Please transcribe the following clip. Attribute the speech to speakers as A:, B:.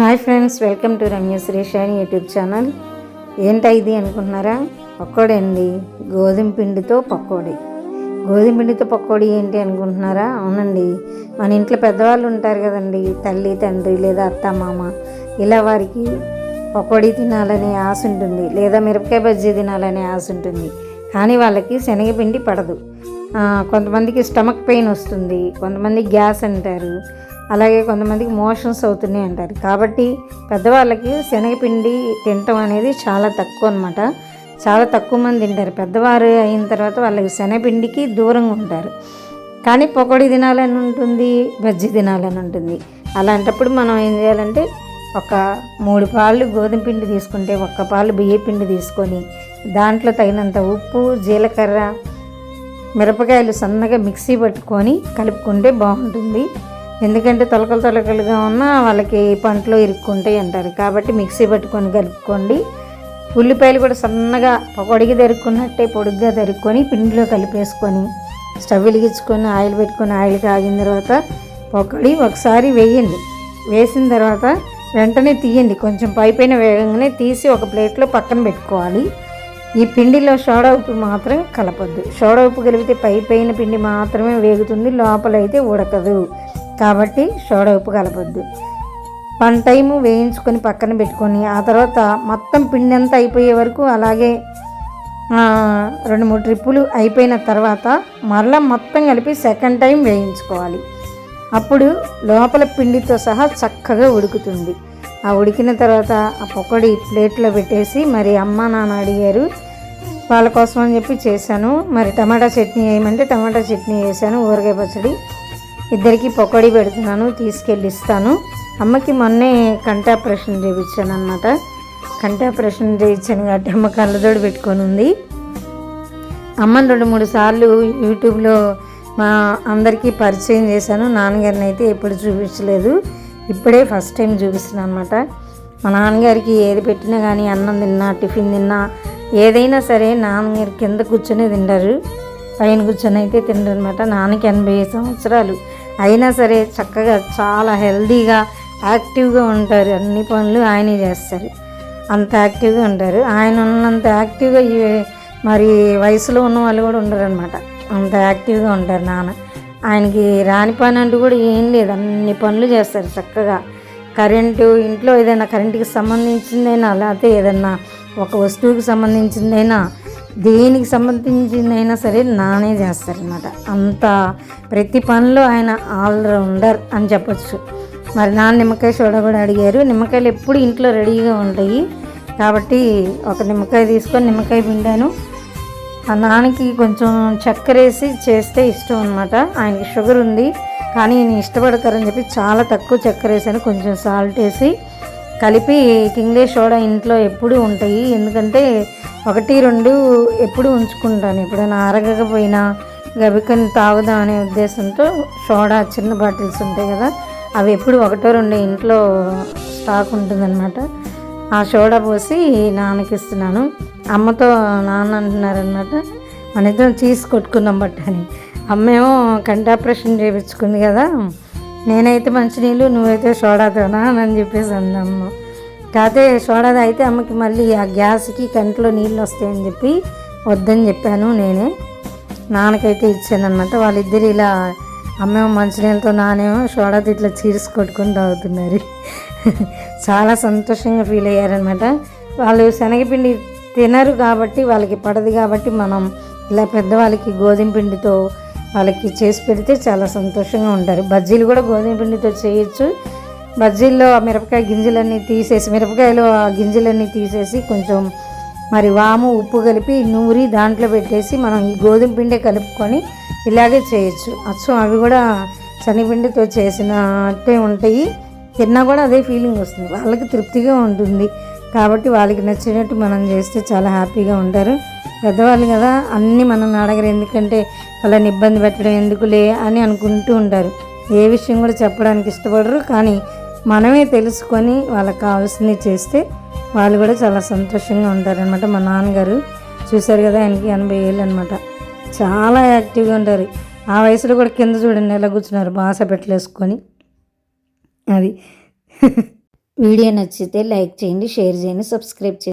A: Hi friends welcome to Ramya Suresh అని YouTube channel. ఏంటా ఇది అనుకుంటున్నారా? పకోడీ అండి గోధుమ పిండితో పకోడీ. గోధుమ పిండితో పకోడీ ఏంటి అనుకుంటున్నారా? అవునండి. మన ఇంట్లో పెద్దవాళ్ళు ఉంటారు కదండి. తల్లి తండ్రి లేదా అత్త మామ. ఇలా వారికి పకోడీ తినాలనే ఆశ ఉంటుంది. లేదా మిరపకాయ బజ్జీ తినాలనే ఆశ ఉంటుంది. కానీ వాళ్ళకి శనగపిండి పడదు. కొంతమందికి స్టమక్ పెయిన్ వస్తుంది. కొంతమంది గ్యాస్ అంటారు. అలాగే కొంతమందికి మోషన్స్ అవుతున్నాయి అంటారు. కాబట్టి పెద్దవాళ్ళకి శనగపిండి తినటం అనేది చాలా తక్కువ అనమాట చాలా తక్కువ మంది తింటారు. పెద్దవారు అయిన తర్వాత వాళ్ళకి శనగపిండికి దూరంగా ఉంటారు. కానీ పకోడీ తినాలని ఉంటుంది బజ్జీ తినాలని ఉంటుంది. అలాంటప్పుడు మనం ఏం చేయాలంటే ఒక మూడు పాలు గోధుమ పిండి తీసుకుంటే ఒక్క పాలు బియ్య పిండి తీసుకొని దాంట్లో తగినంత ఉప్పు జీలకర్ర మిరపకాయలు సన్నగా మిక్సీ పట్టుకొని కలుపుకుంటే బాగుంటుంది. ఎందుకంటే తొలకలు తొలకలుగా ఉన్న వాళ్ళకి పంటలో ఇరుక్కుంటాయి అంటారు. కాబట్టి మిక్సీ పట్టుకొని కలుపుకోండి. ఉల్లిపాయలు కూడా సన్నగా పొడిగి దరుక్కున్నట్టే పొడుగ్గా దరుక్కొని పిండిలో కలిపేసుకొని స్టవ్ వెలిగించుకొని ఆయిల్ పెట్టుకొని ఆయిల్ కాగిన తర్వాత పొక్కడి ఒకసారి వేయండి. వేసిన తర్వాత వెంటనే తీయండి. కొంచెం పైపైన వేగంగానే తీసి ఒక ప్లేట్లో పక్కన పెట్టుకోవాలి. ఈ పిండిలో సోడా ఉప్పు మాత్రం కలపద్దు. సోడా ఉప్పు కలిపితే పై పైన పిండి మాత్రమే వేగుతుంది లోపల అయితే ఉడకదు. కాబట్టి సోడా ఉప్పు కలపొద్దు. వన్ టైము వేయించుకొని పక్కన పెట్టుకొని ఆ తర్వాత మొత్తం పిండి అంతా అయిపోయే వరకు అలాగే రెండు మూడు ట్రిప్పులు అయిపోయిన తర్వాత మరలా మొత్తం కలిపి సెకండ్ టైం వేయించుకోవాలి. అప్పుడు లోపల పిండితో సహా చక్కగా ఉడుకుతుంది. ఆ ఉడికిన తర్వాత ఆ పొక్కడి ప్లేట్లో పెట్టేసి మరి అమ్మ నాన్న అడిగారు వాళ్ళ కోసం అని చెప్పి చేశాను. మరి టమాటా చట్నీ వేయమంటే టమాటా చట్నీ వేసాను ఊరగాయ పచ్చడి. ఇద్దరికి పకోడీ పెడుతున్నాను తీసుకెళ్ళి ఇస్తాను అమ్మకి మొన్నే కంటి ఆపరేషన్ చేయించాను అనమాట కంటి ఆపరేషన్ చేయించాను కాబట్టి అమ్మ కళ్ళజోడు పెట్టుకొని ఉంది. అమ్మని రెండు మూడు సార్లు యూట్యూబ్లో మా అందరికీ పరిచయం చేశాను. నాన్నగారిని అయితే ఎప్పుడు చూపించలేదు. ఇప్పుడే ఫస్ట్ టైం చూపిస్తున్నాను అనమాట మా నాన్నగారికి ఏది పెట్టినా కానీ అన్నం తిన్నా టిఫిన్ తిన్నా ఏదైనా సరే నాన్నగారు కింద కూర్చొని తింటారు. పైన కూర్చొని అయితే తినరు అనమాట నాన్నకి ఎనభై సంవత్సరాలు. అయినా సరే చక్కగా చాలా హెల్దీగా యాక్టివ్గా ఉంటారు. అన్ని పనులు ఆయనే చేస్తారు. అంత యాక్టివ్గా ఉంటారు. ఆయన ఉన్నంత యాక్టివ్గా మరి వయసులో ఉన్న వాళ్ళు కూడా ఉండరు అనమాట అంత యాక్టివ్గా ఉంటారు నాన్న. ఆయనకి రాని పని అంటూ కూడా ఏం లేదు. అన్ని పనులు చేస్తారు చక్కగా. కరెంటు ఇంట్లో ఏదైనా కరెంటుకి సంబంధించిందైనా లేకపోతే ఏదైనా ఒక వస్తువుకి సంబంధించిందైనా దేనికి సంబంధించిందైనా సరే నానే చేస్తారనమాట అంత ప్రతి పనిలో ఆయన ఆల్రౌండర్ అని చెప్పొచ్చు. మరి నాన్న నిమ్మకాయ సోడా కూడా అడిగారు. నిమ్మకాయలు ఎప్పుడు ఇంట్లో రెడీగా ఉంటాయి. కాబట్టి ఒక నిమ్మకాయ తీసుకొని నిమ్మకాయ పిండాను. ఆ నాన్నకి కొంచెం చక్కెర వేసి చేస్తే ఇష్టం అనమాట ఆయనకి షుగర్ ఉంది. కానీ ఈయన ఇష్టపడతారని చెప్పి చాలా తక్కువ చక్కెర వేసాను కొంచెం సాల్ట్ వేసి కలిపి కింగ్లే సోడా ఇంట్లో ఎప్పుడూ ఉంటాయి. ఎందుకంటే ఒకటి రెండు ఎప్పుడు ఉంచుకుంటాను. ఎప్పుడైనా అరగకపోయినా గబికని తాగుదాం అనే ఉద్దేశంతో సోడా చిన్న బాటిల్స్ ఉంటాయి కదా అవి ఎప్పుడు ఒకటో రెండు ఇంట్లో స్టాక్ ఉంటుందన్నమాట. ఆ సోడా పోసి నాన్నకి ఇస్తున్నాను. అమ్మతో నాన్న అంటున్నారనమాట మన ఇద్దరం చీజ్ కొట్టుకుందాం బట్టని అమ్మేమో కంటి ఆపరేషన్ చేయించుకుంది కదా నేనైతే మంచినీళ్ళు నువ్వైతే సోడాతోనా అని చెప్పేసి అందమ్మ కాకపోతే సోడా అయితే అమ్మకి మళ్ళీ ఆ గ్యాస్కి కంట్లో నీళ్ళు వస్తాయని చెప్పి వద్దని చెప్పాను నేనే. నాన్నకైతే ఇచ్చానమాట వాళ్ళిద్దరు ఇలా అమ్మేమో మంచినీళ్ళతో నానేమో సోడాతో ఇట్లా చీర్స్ కొట్టుకొని తాగుతున్నారు. చాలా సంతోషంగా ఫీల్ అయ్యారనమాట వాళ్ళు శనగపిండి తినరు కాబట్టి వాళ్ళకి పడదు కాబట్టి మనం ఇలా పెద్దవాళ్ళకి గోధుమ పిండితో వాళ్ళకి చేసి పెడితే చాలా సంతోషంగా ఉంటారు. బజ్జీలు కూడా గోధుమ పిండితో చేయొచ్చు. బజ్జీల్లో ఆ మిరపకాయ గింజలన్నీ తీసేసి మిరపకాయలు ఆ గింజలన్నీ తీసేసి కొంచెం మరి వాము ఉప్పు కలిపి నూరి దాంట్లో పెట్టేసి మనం ఈ గోధుమ పిండి కలుపుకొని ఇలాగే చేయొచ్చు. అచ్చం అవి కూడా శనగపిండితో చేసినట్టే ఉంటాయి. తిన్నా కూడా అదే ఫీలింగ్ వస్తుంది. వాళ్ళకి తృప్తిగా ఉంటుంది. కాబట్టి వాళ్ళకి నచ్చినట్టు మనం చేస్తే చాలా హ్యాపీగా ఉంటారు. పెద్దవాళ్ళు కదా అన్నీ మనం అడగరు. ఎందుకంటే వాళ్ళని ఇబ్బంది పెట్టడం ఎందుకులే అని అనుకుంటూ ఉంటారు. ఏ విషయం కూడా చెప్పడానికి ఇష్టపడరు. కానీ మనమే తెలుసుకొని వాళ్ళకి కావాల్సింది చేస్తే వాళ్ళు కూడా చాలా సంతోషంగా ఉంటారనమాట మా నాన్నగారు చూశారు కదా ఆయనకి ఎనభై ఏళ్ళు అనమాట చాలా యాక్టివ్గా ఉంటారు. ఆ వయసులో కూడా కింద చూడండి ఎలా కూర్చున్నారు. బాస పెట్టలేసుకొని అది. వీడియో నచ్చితే లైక్ చేయండి షేర్ చేయండి సబ్స్క్రైబ్ చేయండి.